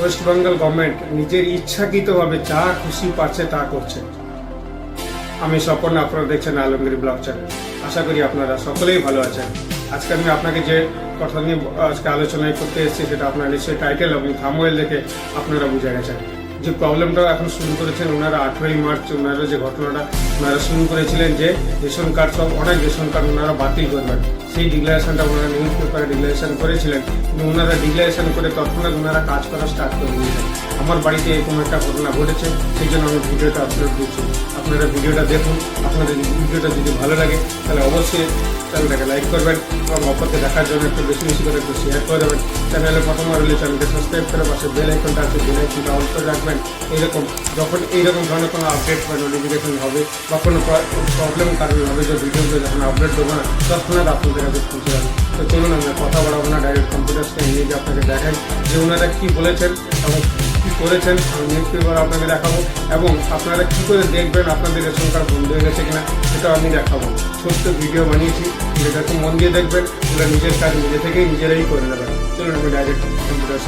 West Bengal government নিজের ইচ্ছাকৃতভাবে যা খুশি পাচ্ছে তা করছে। আমি স্বপন, আপনারা দেখছেন আলমগীর ব্লগ চ্যানেল আশা করি আপনারা সকলেই ভালো আছেন। আজকে আমি আপনাকে যে কথা নিয়ে আজকে আলোচনায় করতে এসেছি, সেটা আপনার নিশ্চয়ই টাইটেল এবং থামওয়েল দেখে আপনারা বুঝে গেছেন। যে প্রবলেমটা এখন শুরু করেছেন ওনারা আঠেরোই মার্চ ওনারা যে ঘটনাটা ওনারা শুরু করেছিলেন যে রেশন কার্ড সব অনেক রেশন কার্ড ওনারা বাতিল করবেন। সেই ডিক্লারেশনটা ওনারা নিউজ পেপারে ডিক্লারেশন করেছিলেন। কিন্তু ওনারা ডিক্লারেশন করে তৎক্ষণাৎ ওনারা কাজ করা স্টার্ট করে দিয়েছেন। আমার বাড়িতে এরকম একটা ঘটনা ঘটেছে, সেই জন্য আমি ভিডিওটা আপলোড দিচ্ছি আপনারা ভিডিওটা দেখুন। আপনাদের ভিডিওটা যদি ভালো লাগে, তাহলে অবশ্যই চ্যানেলটাকে লাইক করবেন এবং অপরকে দেখার জন্য একটু বেশি বেশি করে একটু শেয়ার করে দেবেন। চ্যানেলে প্রথমবার হলে চ্যানেলকে সাবস্ক্রাইব করে পাশে বেল আইকনটা আছে বেল আইকনটা অন করে রাখবেন। এইরকম, যখন এইরকম ধরনের কোনো আপডেট বা নোটিফিকেশন হবে বা কোনো প্রবলেম কারণ হবে, যে ভিডিওগুলো যখন আপডেট দেবো না, তৎক্ষণাৎ আপনাদের কাছে পৌঁছে যাবে। তো চলুন, আমরা কথা বলাবো না ডাইরেক্ট কম্পিউটার স্ক্রিনে নিয়ে আপনাকে দেখাই যে ওনারা কী বলেছেন এবং কী করেছেন নিউজ পেপার আপনাকে দেখাবো। এবং আপনারা কী করে দেখবেন আপনাদের রেশন কার্ড বন্ধ হয়ে গেছে কিনা, সেটাও আমি দেখাবো। ছোট্ট ভিডিও বানিয়েছি, যেটা একটু মন দিয়ে দেখবেন ওরা নিজের কাজ নিজে থেকেই নিজেরাই করে নেবেন।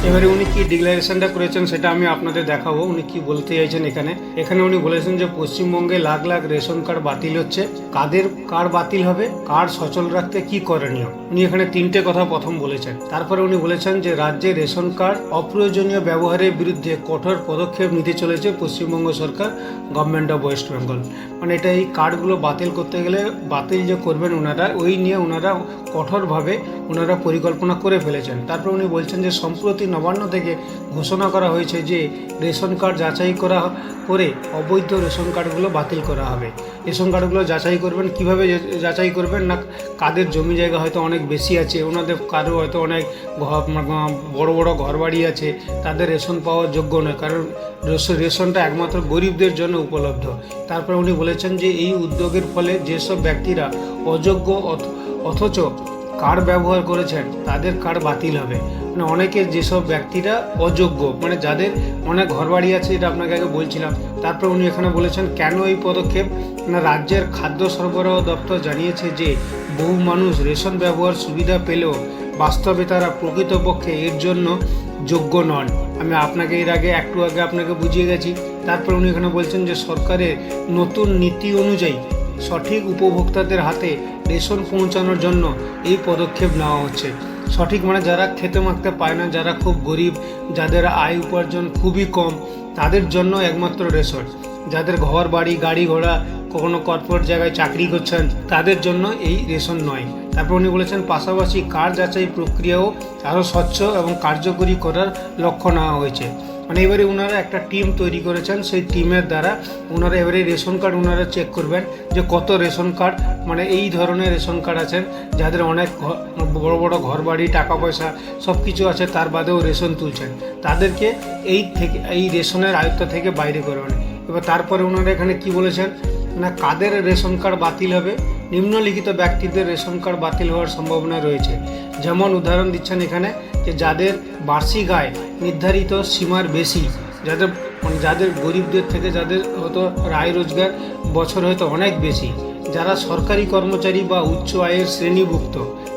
এবারে উনি কি ডিক্লারেশনটা করেছেন সেটা আমি আপনাদের দেখাবো, উনি কি বলতে চাইছেন এখানে। এখানে উনি বলেছেন যে পশ্চিমবঙ্গে লাখ লাখ রেশন কার্ড বাতিল হচ্ছে। কাদের কার্ড বাতিল হবে? কার্ড সচল রাখতে কি করণীয়? উনি এখানে তিনটে কথা প্রথম বলেছেন। তারপরে উনি বলেছেন যে রাজ্যে রেশন কার্ড অপ্রয়োজনীয় ব্যবহারের বিরুদ্ধে কঠোর পদক্ষেপ নিতে চলেছে পশ্চিমবঙ্গ সরকার গভর্নমেন্ট অফ ওয়েস্ট বেঙ্গল মানে এটা এই কার্ডগুলো বাতিল করতে গেলে বাতিল যে করবেন ওনারা ওই নিয়ে ওনারা কঠোরভাবে ওনারা পরিকল্পনা করে ফেলেছেন। তারপর উনি বলছেন যে সম্প্রতি নবান্ন থেকে ঘোষণা করা হয়েছে যে রেশন কার্ড যাচাই করা করে অবৈধ রেশন কার্ডগুলো বাতিল করা হবে। রেশন কার্ডগুলো যাচাই করবেন, কীভাবে যাচাই করবেন না কাদের জমি জায়গা হয়তো অনেক বেশি আছে, ওনাদের কারও হয়তো অনেক বড় বড় ঘরবাড়ি আছে, তাদের রেশন পাওয়ার যোগ্য নয়, কারণ রেশ- রেশনটা একমাত্র গরিবদের জন্য উপলব্ধ। তারপরে উনি বলেছেন যে এই উদ্যোগের ফলে যেসব ব্যক্তিরা অযোগ্য অথ- অথচ কার্ড ব্যবহার করেছেন, তাদের কার্ড বাতিল হবে। মানে অনেকে যেসব ব্যক্তিরা অযোগ্য মানে যাদের অনেক ঘরবাড়ি আছে, এটা আপনাকে আগে বলছিলাম, তারপর উনি এখানে বলেছেন, কেন এই পদক্ষেপ? না, রাজ্যের খাদ্য সরবরাহ দপ্তর জানিয়েছে যে, বহু মানুষ রেশন ব্যবহার সুবিধা পেলেও বাস্তবে তারা প্রকৃতপক্ষে এর জন্য যোগ্য নন। আমি আপনাকে এর আগে, একটু আগে আপনাকে বুঝিয়ে গেছি। তারপর উনি এখানে বলছেন যে, সরকারের নতুন নীতি অনুযায়ী সঠিক উপভোক্তাদের হাতে রেশন পৌঁছানোর জন্য এই পদক্ষেপ নেওয়া হচ্ছে। সঠিক মানে যারা খেতে মাখতে পায় না, যারা খুব গরিব, যাদের আয় উপার্জন খুবই কম, তাদের জন্য একমাত্র রেশন। যাদের ঘর, বাড়ি, গাড়ি ঘোড়া, কখনো কর্পোরেট জায়গায় চাকরি করছেন, তাদের জন্য এই রেশন নয়। তারপর উনি বলেছেন, পাশাপাশি কার যাচাই প্রক্রিয়াও আরও স্বচ্ছ এবং কার্যকরী করার লক্ষ্য নেওয়া হয়েছে। মানে এবারে ওনারা একটা টিম তৈরি করেছেন, সেই টিমের দ্বারা ওনারা এবারে রেশন কার্ড ওনারা চেক করবেন যে কত রেশন কার্ড মানে এই ধরনের রেশন কার্ড আছেন, যাদের অনেক বড় বড় ঘর বাড়ি টাকা পয়সা সব কিছু আছে, তার বাদেও রেশন তুলছেন। তাদেরকে এই থেকে, এই রেশনের আয়ত্ত থেকে বাইরে করবেন। এবার তারপরে ওনারা এখানে কি বলেছেন? না, কাদের রেশন কার্ড বাতিল হবে? নিম্নলিখিত ব্যক্তিদের রেশন কার্ড বাতিল হওয়ার সম্ভাবনা রয়েছে। যেমন উদাহরণ দিচ্ছেন এখানে যে যাদের বার্ষিক আয় নির্ধারিত সীমার বেশি। যাদের মানে যাদের গরিবদের থেকে যাদের হয়তো আয় রোজগার বছর হয়তো অনেক বেশি। যারা সরকারি কর্মচারী বা উচ্চ আয়ের শ্রেণীভুক্ত,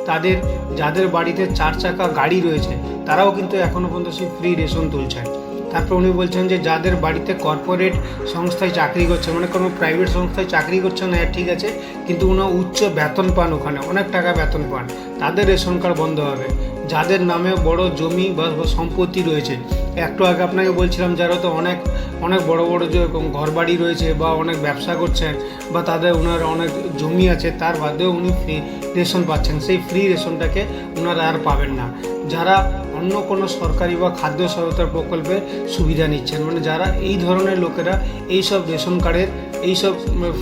তাদের যাদের বাড়িতে চার চাকা গাড়ি রয়েছে, তারাও কিন্তু এখনও পর্যন্ত সেই ফ্রি রেশন তুলছেন। তারপর উনি বলছেন যে যাদের বাড়িতে কর্পোরেট সংস্থায় চাকরি করছে মানে কোনো প্রাইভেট সংস্থায় চাকরি করছে না ঠিক আছে, কিন্তু উনি উচ্চ বেতন পান ওখানে, অনেক টাকা বেতন পান, তাদের রেশন কার্ড বন্ধ হবে। যাদের নামে বড় জমি বা সম্পত্তি রয়েছে। একটু আগে আপনাকে বলছিলাম, যারা তো অনেক অনেক বড় বড় যে ঘরবাড়ি রয়েছে বা অনেক ব্যবসা করছেন বা তাদের ওনার অনেক জমি আছে, তার বাদেও উনি ফ্রি রেশন পাচ্ছেন। সেই ফ্রি রেশনটাকে ওনারা আর পাবেন না। যারা অন্য কোনো সরকারি বা খাদ্য সহায়তার প্রকল্পের সুবিধা নিচ্ছেন। মানে যারা এই ধরনের লোকেরা এই সব রেশন কার্ডের এই সব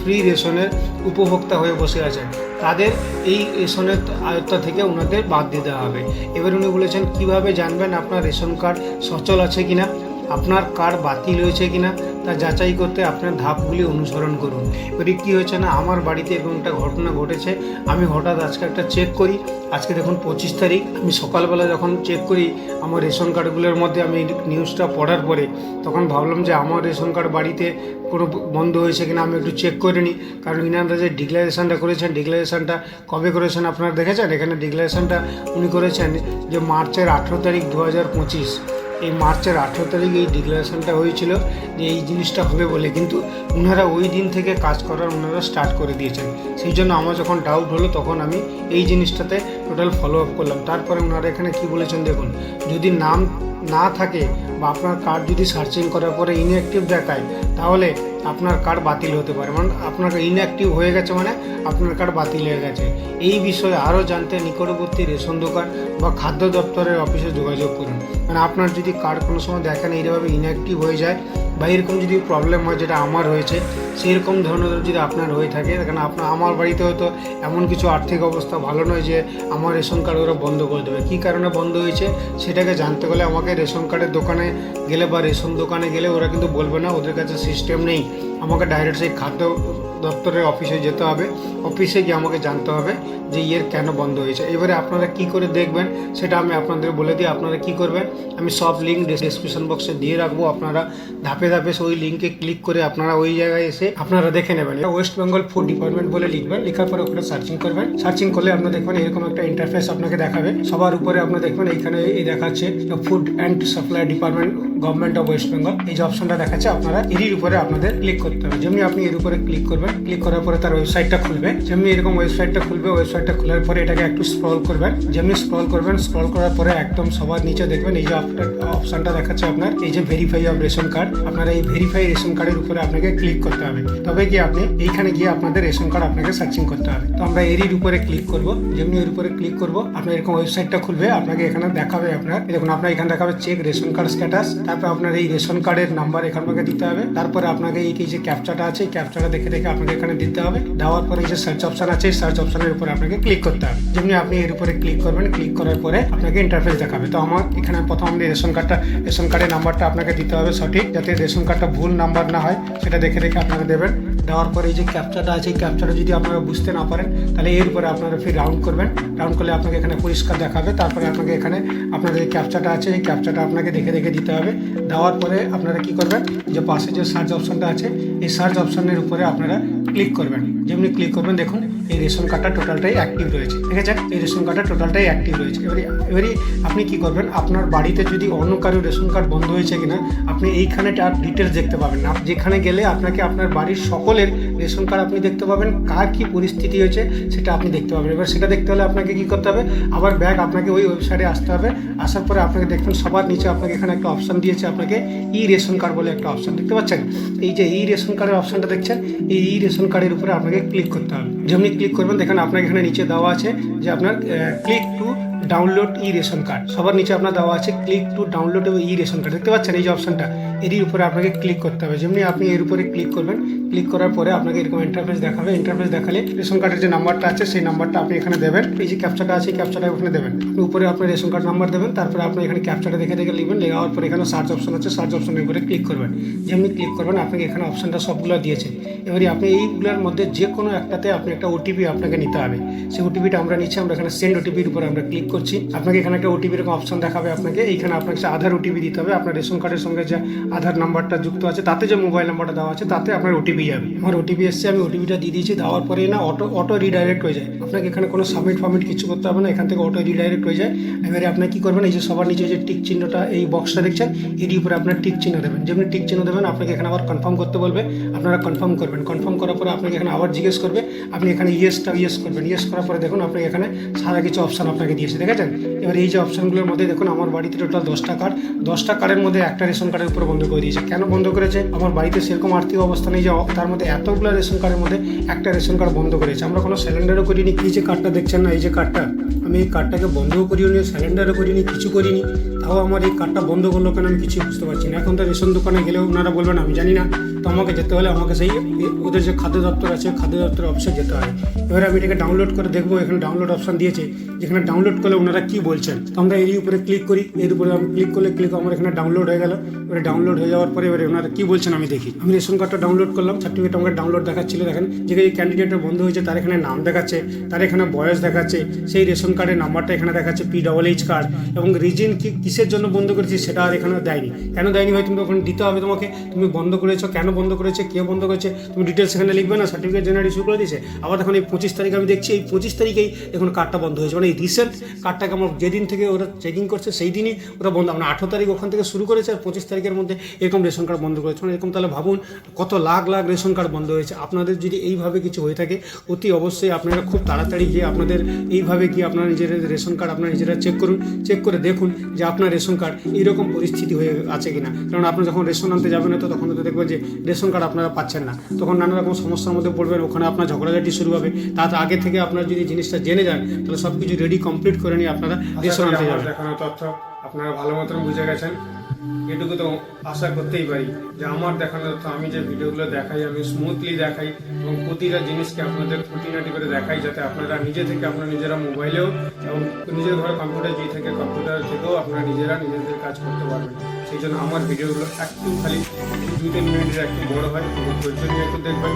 ফ্রি রেশনের উপভোক্তা হয়ে বসে আছেন, তাদের এই রেশনের আয়ত্তা থেকে ওনাদের বাদ দিতে হবে। এবার উনি বলেছেন, কীভাবে জানবেন আপনার রেশন কার্ড সচল আছে কিনা? আপনার কার্ড বাতিল হয়েছে কিনা তা যাচাই করতে আপনার ধাপগুলি অনুসরণ করুন। এবারে কী হয়েছে না আমার বাড়িতে এরকম একটা ঘটনা ঘটেছে, আমি হঠাৎ আজকে একটা চেক করি। আজকে দেখুন পঁচিশ তারিখ, আমি সকালবেলা যখন চেক করি আমার রেশন কার্ডগুলোর মধ্যে আমি নিউজটা পড়ার পরে, তখন ভাবলাম যে আমার রেশন কার্ড বাড়িতে কোনো বন্ধ হয়েছে কিনা আমি একটু চেক করে নিই। কারণ ইনারা যে ডিক্লারেশনটা করেছেন ডিক্লারেশনটা কবে করেছেন আপনারা দেখেছেন? এখানে ডিক্লারেশনটা উনি করেছেন যে মার্চের আঠেরো তারিখ দু হাজার পঁচিশ। এই মার্চের আঠেরো তারিখে এই ডিক্লারেশনটা হয়েছিল যে এই জিনিসটা হবে বলে। কিন্তু ওনারা ওই দিন থেকে কাজ করার ওনারা স্টার্ট করে দিয়েছেন। সেই জন্য আমার যখন ডাউট হলো, তখন আমি এই জিনিসটাতে টোটাল ফলো আপ করলাম। তারপরে ওনারা এখানে কি বলেছেন দেখুন, যদি নাম না থাকে বা আপনার কার্ড যদি সার্চিং করার পরে ইনঅ্যাক্টিভ দেখায়, তাহলে আপনার কার্ড বাতিল হতে পারে। মানে আপনার ইনঅ্যাক্টিভ হয়ে গেছে মানে আপনার কার্ড বাতিল হয়ে গেছে। এই বিষয়ে আরও জানতে নিকটবর্তী রেশন দোকান বা খাদ্য দপ্তরের অফিসে যোগাযোগ করুন। মানে আপনার যদি কার্ড কোনো সময় দেখেন এইভাবে ইনঅ্যাক্টিভ হয়ে যায় বা এরকম যদি প্রবলেম হয় যেটা আমার হয়েছে সেই রকম ধরনের যদি আপনার হয়ে থাকে কারণ আপনার, আমার বাড়িতে হয়তো এমন কিছু আর্থিক অবস্থা ভালো নয় যে আমার রেশন কার্ড ওরা বন্ধ করে দেবে। কী কারণে বন্ধ হয়েছে, সেটাকে জানতে গেলে আমাকে রেশন কার্ডের দোকানে গেলে বা রেশন দোকানে গেলে ওরা কিন্তু বলবে না, ওদের কাছে সিস্টেম নেই। আমাকে ডাইরেক্ট সেই খাদ্য দপ্তরের অফিসে যেতে হবে। অফিসে গিয়ে আমাকে জানতে হবে যে ইয়ের কেন বন্ধ হয়েছে। এবারে আপনারা কি করে দেখবেন সেটা আমি আপনাদের বলে দিই, আপনারা কি করবেন? আমি সব লিঙ্ক ডিসক্রিপশন বক্সে দিয়ে রাখব, আপনারা ধাপে ধাপে ওই লিঙ্কে ক্লিক করে আপনারা ওই জায়গায় এসে আপনারা দেখে নেবেন। ওয়েস্ট বেঙ্গল ফুড ডিপার্টমেন্ট বলে লিখবেন, লেখার পরে ওখানে সার্চিং করবেন। সার্চিং করলে আপনারা দেখবেন এরকম একটা ইন্টারফেস আপনাকে দেখাবে। সবার উপরে আপনারা দেখবেন এইখানে এই দেখাচ্ছে food and supply department government of West Bengal এই যে অপশনটা দেখাচ্ছে, আপনারা এরই উপরে আপনাদের ক্লিক করতে হবে। যেমনি আপনি এর উপরে ক্লিক করবেন ক্লিক করার পরে তার ওয়েবসাইটটা খুলবে। যেমনি এরকম ওয়েবসাইটটা খুলবে ওয়েবসাইটটা খোলার পরে এটাকে একটু স্ক্রল করবেন। যেমনি স্ক্রল করবেন স্ক্রল করার পরে একদম সবার নিচে দেখবেন, এই যে অপশনটা দেখাচ্ছে আপনার, এই যে ভেরিফাই অফ রেশন কার্ড আপনারা এই ভেরিফাই রেশন কার্ডের উপরে আপনাকে ক্লিক করতে হবে। তবে কি আপনি এইখানে গিয়ে আপনাদের রেশন কার্ড আপনাকে সার্চিং করতে হবে। তো আমরা এরই উপরে ক্লিক করব, যেমনি এর উপরে ক্লিক করব, আপনার এরকম ওয়েবসাইটটা খুলবে, আপনাকে এখানে দেখাবে আপনার দেখুন, আপনার এখানে দেখাবে চেক রেশন কার্ড স্ট্যাটাস তারপর আপনার এই রেশন কার্ডের নাম্বার এখান থেকে দিতে হবে। তারপরে আপনাকে এই যে ক্যাপচাটা আছে, এই ক্যাপচাটা দেখে দেখে আপনাকে এখানে দিতে হবে। দেওয়ার পরে যে সার্চ অপশন আছে সার্চ অপশনের উপরে আপনাকে ক্লিক করতে হবে। যেমনি আপনি এর উপরে ক্লিক করবেন ক্লিক করার পরে আপনাকে ইন্টারফেস দেখাবে। তো আমার এখানে প্রথম আমি রেশন কার্ডটা রেশন কার্ডের নাম্বারটা আপনাকে দিতে হবে সঠিক, যাতে রেশন কার্ডটা ভুল নাম্বার না হয়, সেটা দেখে দেখে আপনাকে দেবেন। দেওয়ার পরে এই যে ক্যাপচারটা আছে, এই ক্যাপচাটা যদি আপনারা বুঝতে না পারেন, তাহলে এর উপরে আপনারা ফির রাউন্ড করবেন। রাউন্ড করলে আপনাকে এখানে পরিষ্কার দেখাবে। তারপরে আপনাকে এখানে আপনাদের যে ক্যাপচাটা আছে, এই ক্যাপচারটা আপনাকে দেখে দেখে দিতে হবে। দেওয়ার পরে আপনারা কি করবেন, যে পাশে যে সার্চ অপশনটা আছে, এই সার্চ অপশনের উপরে আপনারা ক্লিক করবেন। যেমনি ক্লিক করবেন, দেখুন, এই রেশন কার্ডটা টোটালটাই অ্যাক্টিভ রয়েছে। ঠিক আছে? এই রেশন কার্ডটা টোটালটাই অ্যাক্টিভ রয়েছে। এবারে এবারে আপনি কি করবেন? আপনার বাড়িতে যদি অন্য কারও রেশন কার্ড বন্ধ হয়েছে কিনা, আপনি এইখানে আর ডিটেলস দেখতে পাবেন। না যেখানে গেলে আপনাকে আপনার বাড়ির সকলের রেশন কার্ড আপনি দেখতে পাবেন। কার কি পরিস্থিতি হয়েছে, সেটা আপনি দেখতে পাবেন। এবার সেটা দেখতে হলে আপনাকে কি করতে হবে? আবার ব্যাগ আপনাকে ওই ওয়েবসাইটে আসতে হবে। আসার পরে আপনাকে দেখবেন, সবার নিচে আপনাকে এখানে একটা অপশন দিয়েছে আপনাকে ই রেশন কার্ড বলে একটা অপশন দেখতে পাচ্ছেন? এই যে ই রেশন কার্ডের অপশনটা দেখছেন? এই ই রেশন কার্ডের উপরে আপনাকে ক্লিক করতে হবে। যেমনি ক্লিক করবেন, দেখেন আপনার এখানে নিচে দেওয়া আছে যে আপনার click to download e ration card সবার নিচে আপনার দেওয়া আছে click to download e ration card দেখতে পাচ্ছেন এই যে অপশনটা এরই উপরে আপনাকে ক্লিক করতে হবে। যেমনি আপনি এর উপরে ক্লিক করবেন ক্লিক করার পরে আপনাকে এরকম ইন্টারফেস দেখাবে। ইন্টারফেস দেখালে রেশন কার্ডের যে নাম্বারটা আছে, সেই নাম্বারটা আপনি এখানে দেবেন। এই যে ক্যাপচাটা আছে ক্যাপচাটা ওখানে দেবেন। উপরে আপনার রেশন কার্ড নাম্বার দেবেন, তারপরে আপনি এখানে ক্যাপচাটা দেখে দেখে লিখবেন। লেখার পরে এখানে সার্চ অপশন আছে সার্চ অপশনের উপরে ক্লিক করবেন। যেমনি ক্লিক করবেন, আপনাকে এখানে অপশনটা সবগুলো দিয়েছে। এবারে আপনি এইগুলোর মধ্যে যে কোনো একটাতে আপনি একটা ওটিপি আপনাকে নিতে হবে। সেই ওটিপিটা আমরা নিচ্ছি, আমরা এখানে সেন্ড ওটিপির উপরে আমরা ক্লিক করছি। আপনাকে এখানে একটা ওটিপি এরকম অপশন দেখাবে আপনাকে। এইখানে আপনাকে আধার ওটিপি দিতে হবে। আপনার রেশন কার্ডের সঙ্গে যে আধার নাম্বারটা যুক্ত আছে, তাতে যে মোবাইল নাম্বারটা দেওয়া আছে, তাতে আপনার ওটিপি যাবে। আমার ওটিপি এসছে, আমি ওটিপিটা দিয়ে দিয়েছি, দেওয়ার পরে না অটো অটো রিডাইরেক্ট হয়ে যায়। আপনাকে এখানে কোনো সাবমিট ফাবমিট কিছু করতে হবে না, এখান থেকে অটো রিডাইরেক্ট হয়ে যায়। এবারে আপনি কী করবেন, এই যে সবার নিচে যে টিক চিহ্নটা, এই বক্সটা দেখছেন, এরই উপরে আপনার টিক চিহ্ন দেবেন। যেমনি টিক চিহ্ন দেবেন, আপনাকে এখানে আবার কনফার্ম করতে বলবে, আপনারা কনফার্ম করবেন। কনফার্ম করার পরে আপনাকে এখানে আবার জিজ্ঞেস করবে, আপনি এখানে ইয়েসটা ইয়েস করবেন। ইয়েস করার পরে দেখুন আপনি এখানে সারা কিছু অপশান আপনাকে দিয়েছে, দেখেছেন? এবার এই যে অপশনগুলোর মধ্যে দেখুন, আমার বাড়িতে টোটাল দশটা কার্ড দশটা কার্ডের মধ্যে একটা রেশন কার্ডের উপরে বন্ধ করে দিয়েছে। কেন বন্ধ করেছে? আমার বাড়িতে সেরকম আর্থিক অবস্থা নেই যে, তার মধ্যে এতগুলো রেশন কার্ডের মধ্যে একটা রেশন কার্ড বন্ধ করেছে। আমরা কোনো সিলিন্ডারও করিনি, কি যে কার্ডটা দেখছেন না, এই যে কার্ডটা? আমি এই কার্ডটাকে বন্ধও করিনি, সিলিন্ডারও করিনি, কিছু করিনি। তাও আমার এই কার্ডটা বন্ধ করল কেন আমি কিছু বুঝতে পারছি না। এখন তো রেশন দোকানে গেলেও ওনারা বলবেন, আমি জানি না। আমাকে যেতে হলে আমাকে সেই ওদের যে খাদ্য দপ্তর আছে, খাদ্য দপ্তর অফিসে যেতে হয়। এবারে আমি এটাকে ডাউনলোড করে দেখব, এখানে ডাউনলোড অপশন দিয়েছে। যেখানে ডাউনলোড করলে ওনারা কি বলছেন? তো আমরা এর উপরে ক্লিক করি, এর উপরে আমি ক্লিক করলে ক্লিক আমার এখানে ডাউনলোড হয়ে গেল। এবারে ডাউনলোড হয়ে যাওয়ার পরে এবারে ওনারা কি বলছেন আমি দেখি। আমি রেশন কার্ডটা ডাউনলোড করলাম সার্টিফিকেট আমাকে ডাউনলোড দেখাচ্ছিল, দেখেন। যে এই বন্ধ হয়েছে, তার এখানে নাম দেখাচ্ছে, তার এখানে বয়স দেখাচ্ছে, সেই রেশন কার্ডের নাম্বারটা এখানে দেখাচ্ছে পি ডবল এইচ কার্ড এবং রিজিন কি, কিসের জন্য বন্ধ করেছি, সেটা আর এখানে দেয়নি। কেন দেয়নি ভাই? তুমি ওখানে দিতে হবে তোমাকে? তুমি বন্ধ করেছ, কেন বন্ধ করেছে কে বন্ধ করেছে, তুমি ডিটেলস এখানে লিখবে না সার্টিফিকেট জেনারেল ইস্যু করে দিয়েছে। আবার দেখুন এই পঁচিশ তারিখ আমি দেখছি, এই পঁচিশ তারিখেই দেখুন কার্ডটা বন্ধ হয়েছে। মানে এই রিসেন্ট কার্ডটাকে আমার যেদিন থেকে ওরা চেকিং করছে সেই দিনই ওরা বন্ধ। মানে আঠেরো তারিখ ওখান থেকে শুরু করেছে আর পঁচিশ তারিখের মধ্যে এরকম রেশন কার্ড বন্ধ করেছে। মানে এরকম তাহলে ভাবুন কত লাখ লাখ রেশন কার্ড বন্ধ হয়েছে। আপনাদের যদি এইভাবে কিছু হয়ে থাকে, অতি অবশ্যই আপনারা খুব তাড়াতাড়ি গিয়ে আপনাদের এইভাবে গিয়ে আপনারা নিজের রেশন কার্ড আপনারা নিজেরা চেক করুন। চেক করে দেখুন যে আপনার রেশন কার্ড এইরকম পরিস্থিতি হয়ে আছে কিনা। কারণ আপনি যখন রেশন আনতে যাবেন তো তখন তো দেখবেন যে রেশন কার্ড আপনারা পাচ্ছেন না। তখন নানা রকম সমস্যার মধ্যে পড়বেন ওখানে আপনার ঝগড়াঝাটি শুরু হবে। তার আগে থেকে আপনার যদি জিনিসটা জেনে যান তাহলে সব কিছু রেডি কমপ্লিট করে নিয়ে আপনারা রেশন আনতে যাবেন। দেখানো তথ্য আপনারা ভালো মতন বুঝে গেছেন। এটুকু তো আশা করতেই পারি যে আমার দেখানো তথ্য আমি যে ভিডিওগুলো দেখাই আমি স্মুথলি দেখাই এবং প্রতিটা জিনিসকে আপনাদের খুঁটিনাটি করে দেখাই যাতে আপনারা নিজে থেকে আপনারা নিজেরা মোবাইলেও এবং নিজের ঘরে কম্পিউটার যে থেকে কম্পিউটার থেকেও আপনারা নিজেরা নিজেদের কাজ করতে পারবেন। সেই জন্য আমার ভিডিওগুলো একটু খালি দু তিন মিনিটের একটু বড় হয় খুব ধৈর্য নিয়ে একটু দেখবেন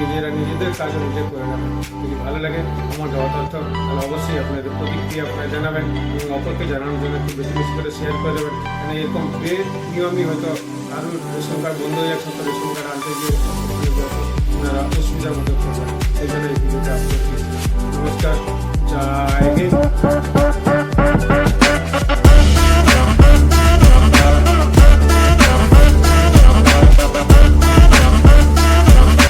নিজেরা নিজেদের কাজ নিজে করে নেবেন। যদি ভালো লাগে, আমার যথার্থ তাহলে অবশ্যই আপনাদের প্রতিক্রিয়া আপনারা জানাবেন এবং অপরকে জানানোর জন্য একটু বেশি বেশি করে শেয়ার করে দেবেন। মানে এরকম বে নিয়মই হয়তো কারোর রেশন কার্ড বন্ধ হয়ে যাচ্ছে রেশন কার্ড আনতে গিয়ে আপনারা অসুবিধার মধ্যে পড়বেন। সেই জন্য এই ভিডিওটা আপনাদের নমস্কার, জয় হিন্দ।